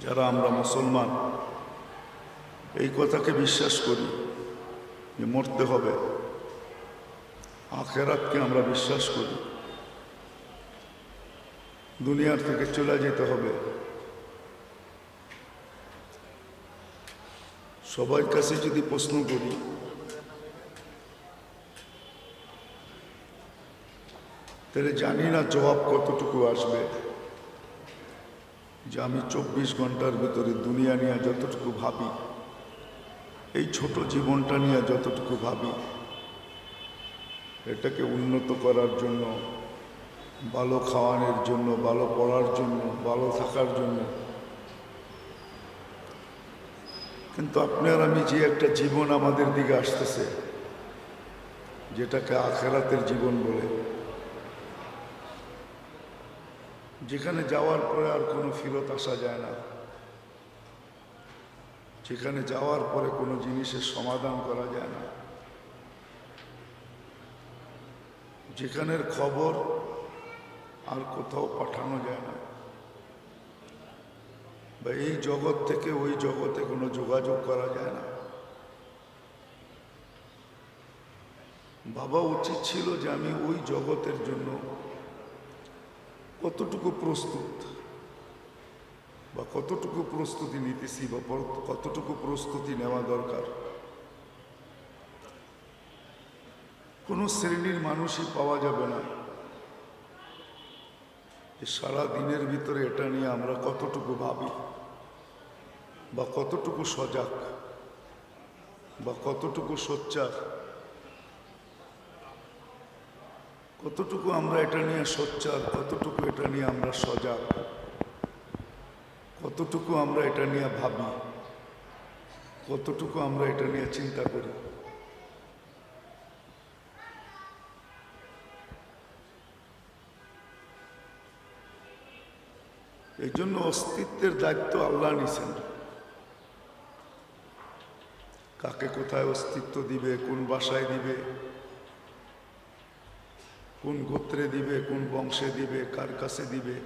যারা আমরা মুসলমান, এই কথাকে বিশ্বাস করি যে মরতে হবে। আখেরাতকে আমরা বিশ্বাস করি। দুনিয়ার থেকে চলে যেতে হবে। সবার কাছে যদি প্রশ্ন করি, তাহলে জানি না জবাব কতটুকু আসবে। যে আমি চব্বিশ ঘণ্টার ভিতরে দুনিয়া নিয়ে যতটুকু ভাবি, এই ছোট জীবনটা নিয়ে যতটুকু ভাবি, এটাকে উন্নত করার জন্য, ভালো খাওয়ানোর জন্য, ভালো পড়ার জন্য, ভালো থাকার জন্য। কিন্তু আপনার আমি যে একটা জীবন আমাদের দিকে আসতেছে, যেটাকে আখেরাতের জীবন বলে যেখানে যাওয়ার পরে আর কোনো ফিরত আসা যায় না। যেখানে যাওয়ার পরে কোনো জিনিসের সমাধান করা যায় না। যেখানের খবর আর কোথাও পাঠানো যায় না। বা এই জগৎ থেকে ওই জগতে কোনো যোগাযোগ করা যায় না। বাবা উচিত ছিল যে আমি ওই জগতের জন্য কতটুকু প্রস্তুত বা কতটুকু প্রস্তুতি নিতেছি বা কতটুকু প্রস্তুতি নেওয়া দরকার? কোনো শ্রেণির মানুষই পাওয়া যাবে না। সারা দিনের ভিতরে এটা নিয়ে আমরা কতটুকু ভাবি বা কতটুকু সজাগ বা কতটুকু সোচ্চার? কতটুকু আমরা এটা নিয়ে সোচ্চার, কতটুকু এটা নিয়ে আমরা সজাগ, কতটুকু আমরা এটা নিয়ে ভাবি, কতটুকু আমরা এটা নিয়ে চিন্তা করি? এই জন্য অস্তিত্বের দায়িত্ব আল্লাহ নিছেন। কাকে কোথায় অস্তিত্ব দিবে, কোন বাসায় দিবে কোন গোত্রে দিবে, কোন বংশে দিবে, কার কাছে দিবে,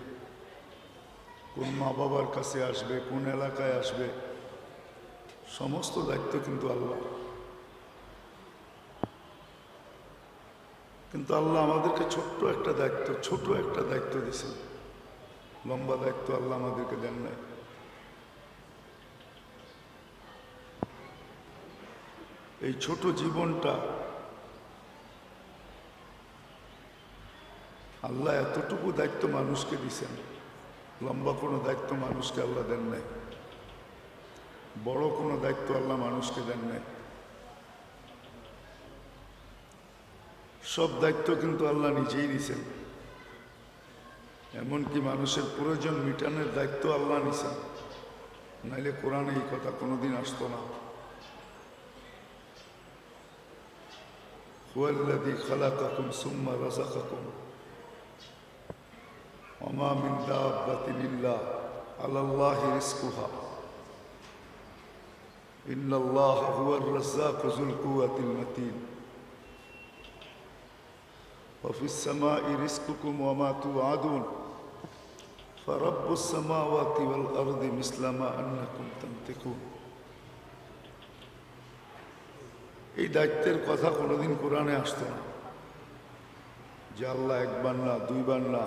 কোন মা বাবার কাছে আসবে, কোন এলাকায় আসবে, সমস্ত দায়িত্ব কিন্তু আল্লাহ। কিন্তু আল্লাহ আমাদেরকে ছোট্ট একটা দায়িত্ব, ছোট একটা দায়িত্ব দিয়েছেন। লম্বা দায়িত্ব আল্লাহ আমাদেরকে দেন নাই। এই ছোট জীবনটা আল্লাহ এতটুকু দায়িত্ব মানুষকে দিছেন লম্বা কোনো দায়িত্ব মানুষকে আল্লাহ দেন নাই বড় কোনো দায়িত্ব আল্লাহ মানুষকে দেন নাই সব দায়িত্ব কিন্তু আল্লাহ নিজেই নিছেন এমনকি মানুষের প্রয়োজন মিটানোর দায়িত্ব আল্লাহ নিছেন নাইলে কোরআনে এই কথা কোনোদিন আসতো না هو الذي خلقكم ثم رزقكم وما من دابة إلا على الله رزقها إن الله هو الرزاق ذو القوة المتين وفي السماء رزقكم وما توعدون فرب السماوات والأرض مثل ما أنكم تنطقون এই দায়িত্বের কথা কোনোদিন কোরআনে আসতো না যে আল্লাহ একবার না দুইবার না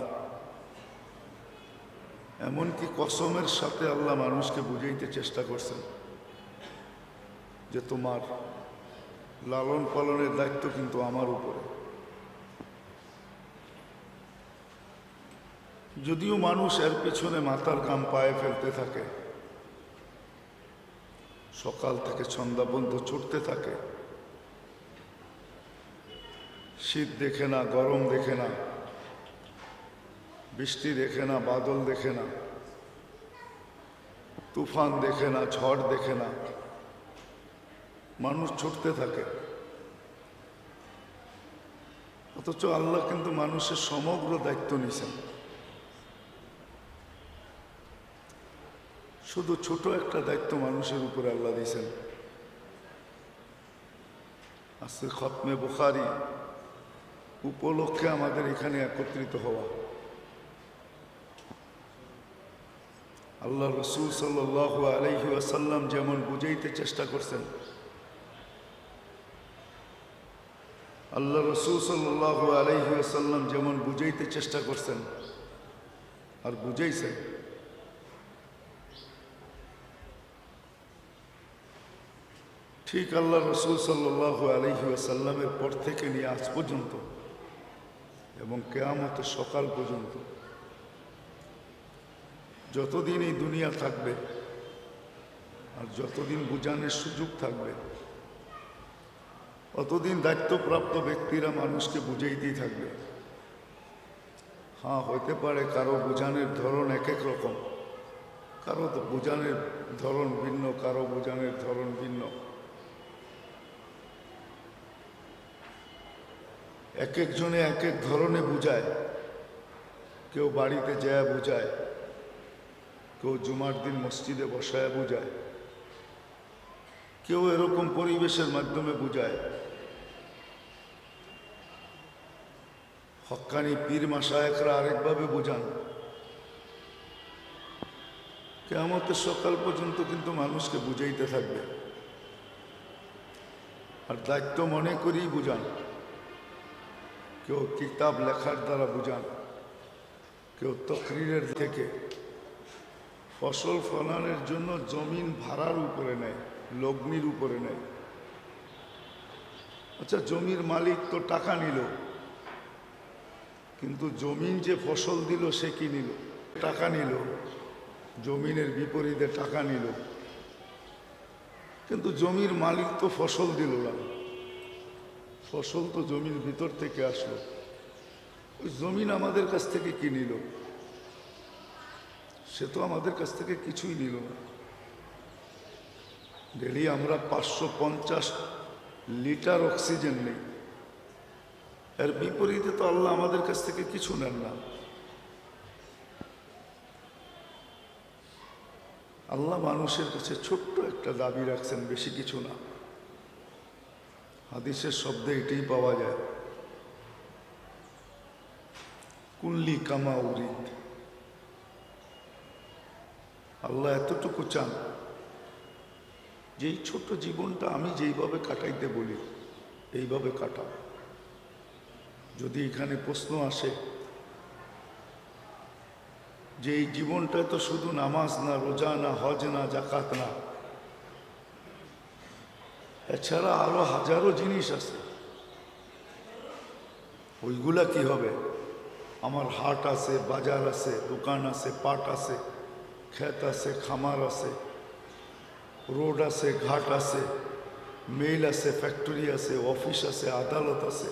এমনকি কসমের সাথে আল্লাহ মানুষকে বুঝাইতে চেষ্টা করছেন যে তোমার লালন পালনের দায়িত্ব কিন্তু আমার উপরে। যদিও মানুষ এর পেছনে মাথার কাম পায়ে ফেলতে থাকে, সকাল থেকে সন্ধ্যা পর্যন্ত ছুটতে থাকে, শীত দেখে না, গরম দেখে না বৃষ্টি দেখে না, বাদল দেখে না, তুফান দেখে না, ঝড় দেখে না, মানুষ ছুটতে থাকে। অথচ আল্লাহ কিন্তু মানুষের সমগ্র দায়িত্ব নিছেন। শুধু ছোট একটা দায়িত্ব মানুষের উপরে আল্লাহ দিয়েছেন আজকে খতমে বোখারি উপলক্ষে আমাদের এখানে একত্রিত হওয়া। আল্লাহ রসুল সাল্লাহ আলহি আসাল্লাম যেমন বুঝাইতে চেষ্টা করছেন। আল্লাহ রসুল সাল্লাহ আলহি আসাল্লাম যেমন বুঝাইতে চেষ্টা করছেন আর বুঝাইছেন। ঠিক আল্লাহ রসুল সাল্লাহ আলহি আসাল্লামের পর থেকে নিয়ে আজ পর্যন্ত এবং কেয়ামতের সকাল পর্যন্ত যতদিন এই দুনিয়া থাকবে, আর যতদিন বুঝানোর সুযোগ থাকবে অতদিন দায়িত্বপ্রাপ্ত ব্যক্তিরা মানুষকে বুঝাইতেই থাকবে। হ্যাঁ হতে পারে কারও বোঝানোর ধরন এক এক রকম। কারও তো বোঝানোর ধরন ভিন্ন, কারও বোঝানোর ধরন ভিন্ন। এক একজনে এক এক ধরনে বুঝায়। কেউ বাড়িতে যায়, বুঝায়। কেউ জুমার দিন মসজিদে বসায় বুঝায়। কেউ এরকম পরিবেশের মাধ্যমে বুঝায়। হক্কানি পীর মাসায়করা আরেকভাবে বুঝান। কেমতের সকাল পর্যন্ত কিন্তু মানুষকে বুঝাইতে থাকবে। আর দায়িত্ব মনে করেই বুঝান। কেউ কিতাব লেখার দ্বারা বুঝান। কেউ তকরিরের থেকে ফসল ফলানোর জন্য জমিন ভাড়ার উপরে নেয়, লগ্নির উপরে নেয়। আচ্ছা জমির মালিক তো টাকা নিল, কিন্তু জমিন যে ফসল দিল সে কি নিল? টাকা নিল, জমিনের বিপরীতে টাকা নিল। কিন্তু জমির মালিক তো ফসল দিল না। ফসল তো জমির ভিতর থেকে আসলো। ওই জমিন আমাদের কাছ থেকে কি নিল? সে তো আমাদের কাছ থেকে কিছুই নিল না। ডেলি আমরা পাঁচশো পঞ্চাশ লিটার অক্সিজেন নেই। এর বিপরীতে তো আল্লাহ আমাদের কাছ থেকে কিছু নেন না। আল্লাহ মানুষের কাছে ছোট্ট একটা দাবি রাখছেন, বেশি কিছু না। হাদিসের শব্দে এটাই পাওয়া যায়। কুল্লি কামা উরিদ। আল্লাহ এতটুকু চান। যে এই ছোট্ট জীবনটা আমি যেইভাবে কাটাইতে বলি, এইভাবে কাটাও। যদি এখানে প্রশ্ন আসে, যে এই জীবনটা তো শুধু নামাজ না, রোজা না, হজ না জাকাত না, এছাড়া আরও হাজারো জিনিস আছে। ওইগুলা কি হবে? আমার হাট আছে, বাজার আছে, দোকান আছে, পাট আছে ক্ষেত আছে, খামার আছে, রোড আছে, ঘাট আছে, মেল আছে, ফ্যাক্টরি আছে, অফিস আছে, আদালত আছে,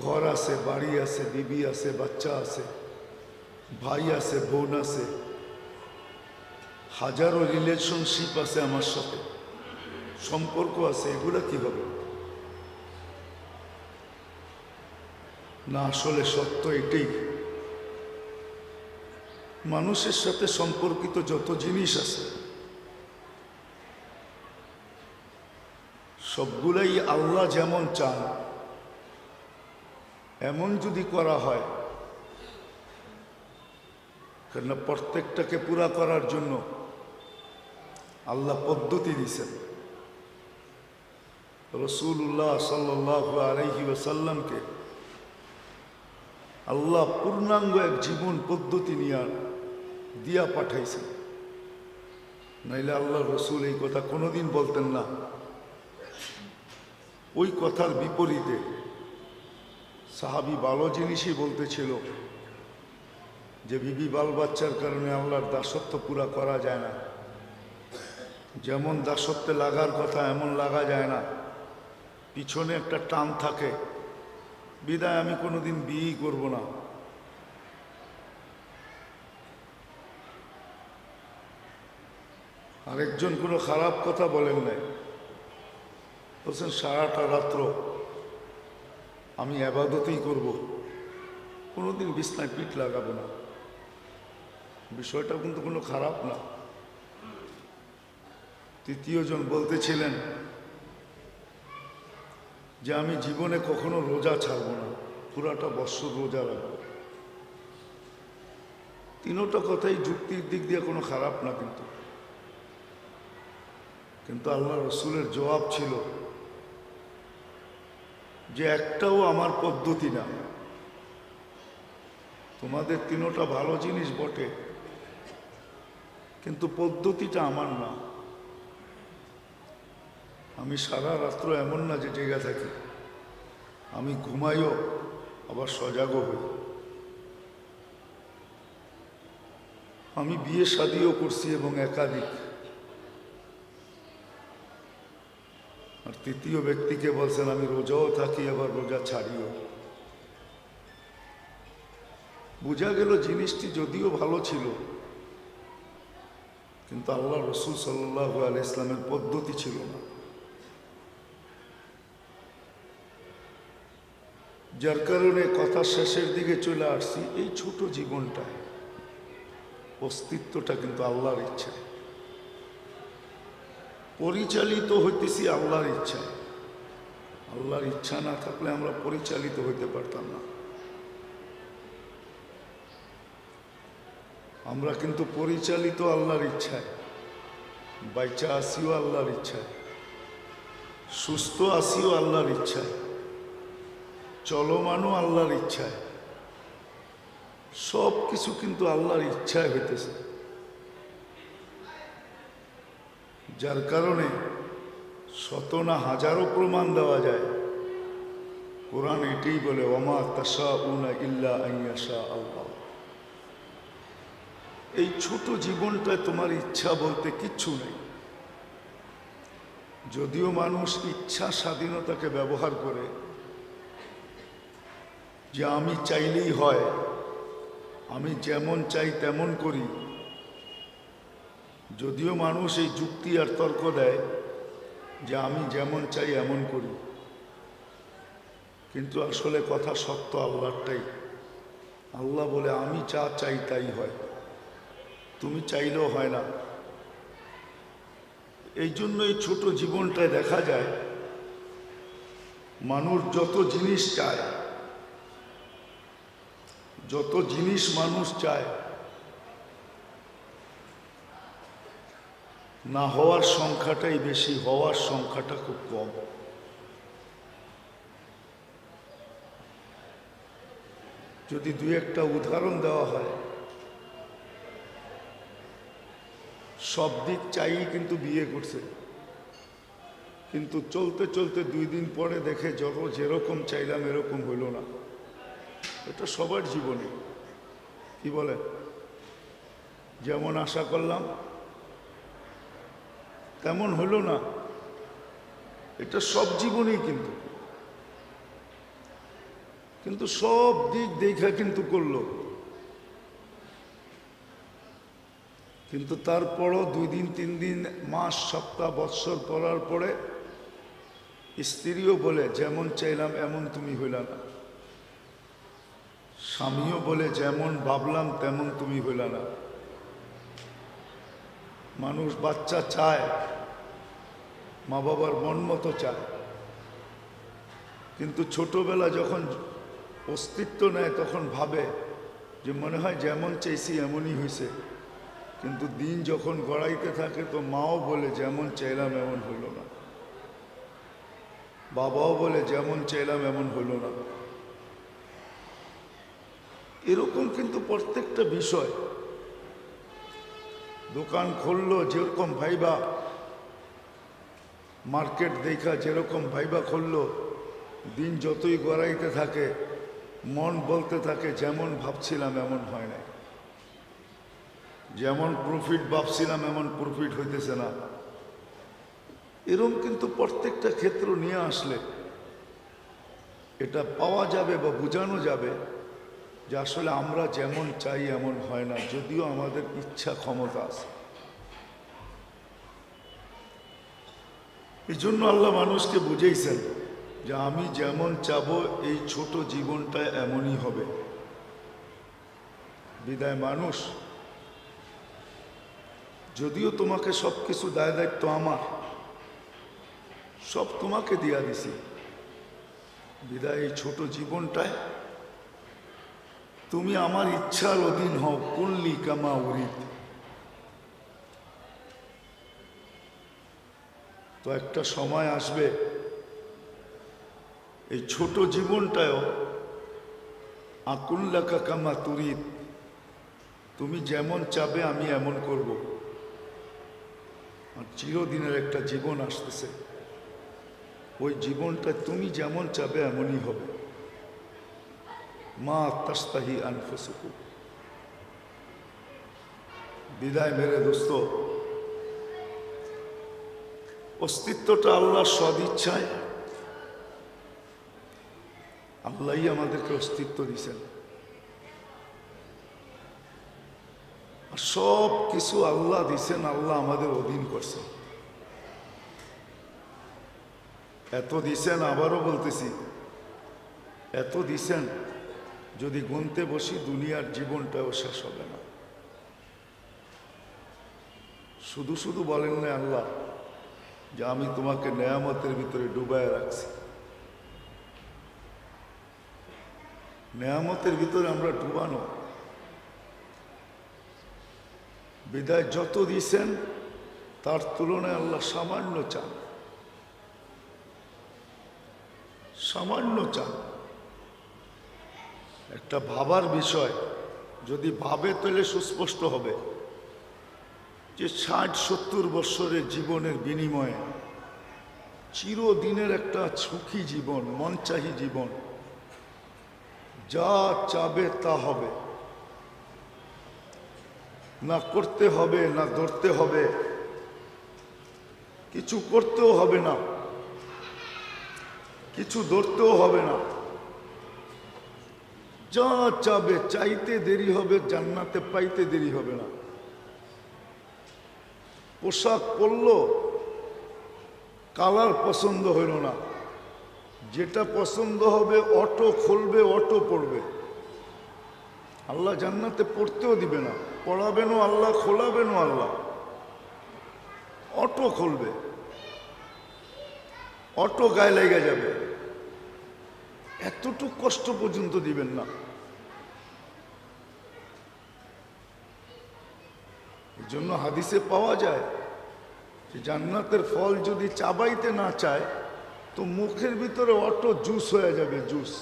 ঘর আছে, বাড়ি আছে, বিবি আছে, বাচ্চা আছে, ভাই আছে, বোন আছে, হাজারো রিলেশনশিপ আছে আমার সাথে, সম্পর্ক আছে, এগুলা কি হবে? না, আসলে সত্য এটাই। মানুষের সাথে সম্পর্কিত যত জিনিস আছে, সবগুলাই আল্লাহ যেমন চান, এমন যদি করা হয়, কেননা প্রত্যেকটাকে পুরা করার জন্য আল্লাহ পদ্ধতি দিছেন। রসুল্লাহ সাল্লাহ আলহি ওসাল্লামকে আল্লাহ পূর্ণাঙ্গ এক জীবন পদ্ধতি নিয়ে দিয়া পাঠাইছেন নাইলে আল্লাহ রসুল এই কথা কোনোদিন বলতেন না। ওই কথার বিপরীতে সাহাবি ভালো জিনিসই বলতেছিল যে, বিবি বাল বাচ্চার কারণে আল্লাহর দাসত্ব পুরা করা যায় না। যেমন দাসত্বে লাগার কথা এমন লাগা যায় না। পিছনে একটা টান থাকে। বিদায় আমি কোনোদিন বিয়েই করব না। আরেকজন কোনো খারাপ কথা বলেন নাই। বলছেন, সারাটা রাত্র আমি আবাদতেই করব। কোনোদিন বিছনায় পিঠ লাগাবো না। বিষয়টা কিন্তু কোনো খারাপ না। তৃতীয়জন বলতেছিলেন যে, আমি জীবনে কখনো রোজা ছাড়বো না। পুরাটা বৎসর রোজা রাখব। তিনোটা কথাই যুক্তির দিক দিয়ে কোনো খারাপ না কিন্তু। কিন্তু আল্লাহ রসুলের জবাব ছিল যে একটাও আমার পদ্ধতি না। তোমাদের তিনোটা ভালো জিনিস বটে, কিন্তু পদ্ধতিটা আমার না। আমি সারা রাত্র এমন না যে জেগে থাকি। আমি ঘুমাইও, আবার সজাগও হই। আমি বিয়ে শাদিও করছি এবং একাধিক। আর তৃতীয় ব্যক্তিকে বলছেন, আমি রোজাও থাকি, আবার রোজা ছাড়িও। বোঝা গেল জিনিসটি যদিও ভালো ছিল, কিন্তু আল্লাহ রসুল সাল্লাহ আল ইসলামের পদ্ধতি ছিল না। যার কারণে কথা শেষের দিকে চলে আসছি, এই ছোট জীবনটায় অস্তিত্বটা কিন্তু আল্লাহর ইচ্ছায় পরিচালিত হইতেছি আল্লাহর ইচ্ছা আল্লাহর ইচ্ছা না থাকলে আমরা পরিচালিত হইতে পারতাম না। আমরা কিন্তু পরিচালিত আল্লাহর ইচ্ছায়, বাইচা আসিও আল্লাহর ইচ্ছায়, সুস্থ আসিও আল্লাহর ইচ্ছায়, চলমানও আল্লাহর ইচ্ছায় সব কিছু কিন্তু আল্লাহর ইচ্ছায় হইতেছে। যার কারণে শত না হাজারো প্রমাণ দেওয়া যায়। কোরআন এটাই বলে ওমা তাসা উনা ইল্লা আইয়াশা আল্লাহ। এই ছোট জীবনটায় তোমার ইচ্ছা বলতে কিচ্ছু নেই। যদিও মানুষ ইচ্ছা স্বাধীনতাকে ব্যবহার করে, যে আমি চাইলেই হয়, আমি যেমন চাই তেমন করি যদিও মানুষ এই যুক্তি আর তর্ক দেয় যে আমি যেমন চাই এমন করি। কিন্তু আসলে কথা সত্য আল্লাহরটাই। আল্লাহ বলে, আমি যা চাই তাই হয়। তুমি চাইলেও হয় না। এই জন্য এই ছোট জীবনটায় দেখা যায়, মানুষ যত জিনিস চায়, যত জিনিস মানুষ চায় না হওয়ার সংখ্যাটাই বেশি, হওয়ার সংখ্যাটা খুব কম। যদি দুই একটা উদাহরণ দেওয়া হয়, সব দিক চাই কিন্তু বিয়ে করছে। কিন্তু চলতে চলতে দুই দিন পরে দেখে যত যেরকম চাইলাম এরকম হইল না। এটা সবার জীবনে। কি বলে যেমন আশা করলাম তেমন হলো না। এটা সব জীবনেই কিন্তু। কিন্তু সব দিক দেখা কিন্তু করল। কিন্তু তারপরও দুই দিন, তিন দিন, মাস, সপ্তাহ, বৎসর করার পরে স্ত্রীও বলে, যেমন চাইলাম, এমন তুমি হইল না। স্বামীও বলে, যেমন ভাবলাম, তেমন তুমি হইল না। মানুষ বাচ্চা চায়, মা বাবার মন মতো চায়। কিন্তু ছোটবেলা যখন অস্তিত্ব নেয়, তখন ভাবে যে মনে হয় যেমন চাইছি এমনই হয়েছে কিন্তু দিন যখন গড়াইতে থাকে, তো মাও বলে যেমন চাইলাম এমন হলো না। বাবাও বলে যেমন চাইলাম এমন হলো না। এরকম কিন্তু প্রত্যেকটা বিষয়। দোকান খুললো যেরকম ভাইবা। মার্কেট দেখা যেরকম ভাইবা খুললো। দিন যতই গড়াইতে থাকে, মন বলতে থাকে, যেমন ভাবছিলাম এমন হয় নাই। যেমন প্রফিট ভাবছিলাম এমন প্রফিট হইতেছে না। এরম কিন্তু প্রত্যেকটা ক্ষেত্র নিয়ে আসলে। এটা পাওয়া যাবে বা বোঝানো যাবে। যে আসলে আমরা যেমন চাই, এমন হয় না। যদিও আমাদের ইচ্ছা ক্ষমতা আছে। এই জন্য আল্লাহ মানুষকে বুঝেইছেন যে আমি যেমন চাবো, এই ছোট জীবনটা এমনই হবে। বিদায় মানুষ, যদিও তোমাকে সব কিছু দায় দায়িত্ব আমার, সব তোমাকে দিয়া দিছি। বিদায় এই ছোট জীবনটায় তুমি আমার ইচ্ছার অধীন হও। কুল্লি কামা উরিত তো একটা সময় আসবে, এই ছোট জীবনটাও আকুল্লাকা কামা তুরিত তুমি যেমন চাবে আমি এমন করব। আর চিরদিনের একটা জীবন আসতেছে। ওই জীবনটা তুমি যেমন চাবে, এমনই হবে। মা তাস্তাহি আনফুসুকু বিদায় মেরে দোস্ত। অস্তিত্বটা আল্লাহর সদিচ্ছায়। আল্লাহই আমাদেরকে অস্তিত্ব দিয়েছেন। সব কিছু আল্লাহ দিছেন আল্লাহ আমাদের অধীন করছেন। এত দিছেন আবারও বলতেছি, এত দিছেন যদি গুনতে বসি, দুনিয়ার জীবনটাও শেষ হবে না। শুধু শুধু বলেন না, আল্লাহ, যে আমি তোমাকে নেয়ামতের ভিতরে ডুবায় রাখছি। নেয়ামতের ভিতরে আমরা ডুবানো। বিদায় যত দিছেন তার তুলনায় আল্লাহ সামান্য চান। সামান্য চান। একটা ভাবার বিষয়। যদি ভাবে তাহলে সুস্পষ্ট হবে। যে ষাট, সত্তর বৎসরের জীবনের বিনিময়ে চিরদিনের একটা সুখী জীবন, মনচাহী জীবন, যা চাবে তা হবে। না করতে হবে, না ধরতে হবে, কিছু করতেও হবে না, কিছু ধরতেও হবে না। যা চাবে চাইতে দেরি হবে, জান্নাতে পাইতে দেরি হবে না। পোশাক পরলো, কালার পছন্দ হইল না। যেটা পছন্দ হবে, অটো খুলবে, অটো পড়বে আল্লাহ জান্নাতে পড়তেও দিবে না। পড়াবেনও আল্লাহ, খোলাবেনও আল্লাহ। অটো খুলবে। অটো গায়ে লেগে যাবে। এতটুকু কষ্ট পর্যন্ত দিবেন না। জন্য হাদিসে পাওয়া যায় যে জান্নাতের ফল যদি চাবাইতে না চায়, তো মুখের ভিতরে অটো জুস হয়ে যাবে, জুস।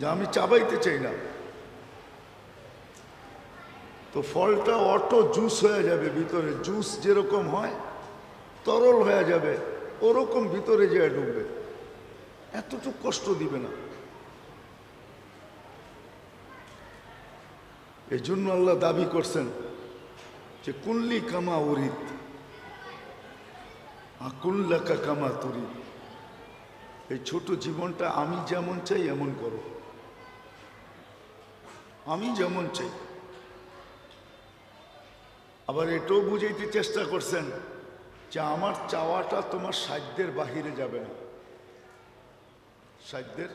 যা আমি চাবাইতে চাই না। তো ফলটা অটো জুস হয়ে যাবে ভিতরে, জুস যেরকম হয়, তরল হয়ে যাবে, ওরকম ভিতরে যেয়ে ঢুকবে। এতটুকু কষ্ট দিবে না। এই জন্য আল্লাহ দাবি করছেন যে, কুল্লি কামা উরিত আকুল্লাকা কামা তুরি এই ছোট জীবনটা আমি যেমন চাই, এমন করো। আমি যেমন চাই। আবার এটাও বুঝাইতে চেষ্টা করছেন যে, আমার চাওয়াটা তোমার সাধ্যের বাহিরে যাবে না। সাধ্যের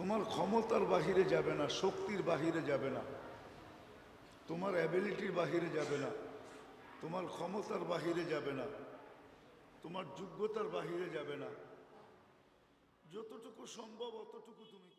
তোমার ক্ষমতার বাহিরে যাবে না, শক্তির বাহিরে যাবে না, তোমার অ্যাবিলিটির বাহিরে যাবে না, তোমার ক্ষমতার বাহিরে যাবে না, তোমার যোগ্যতার বাহিরে যাবে না। যতটুকু সম্ভব অতটুকু তুমি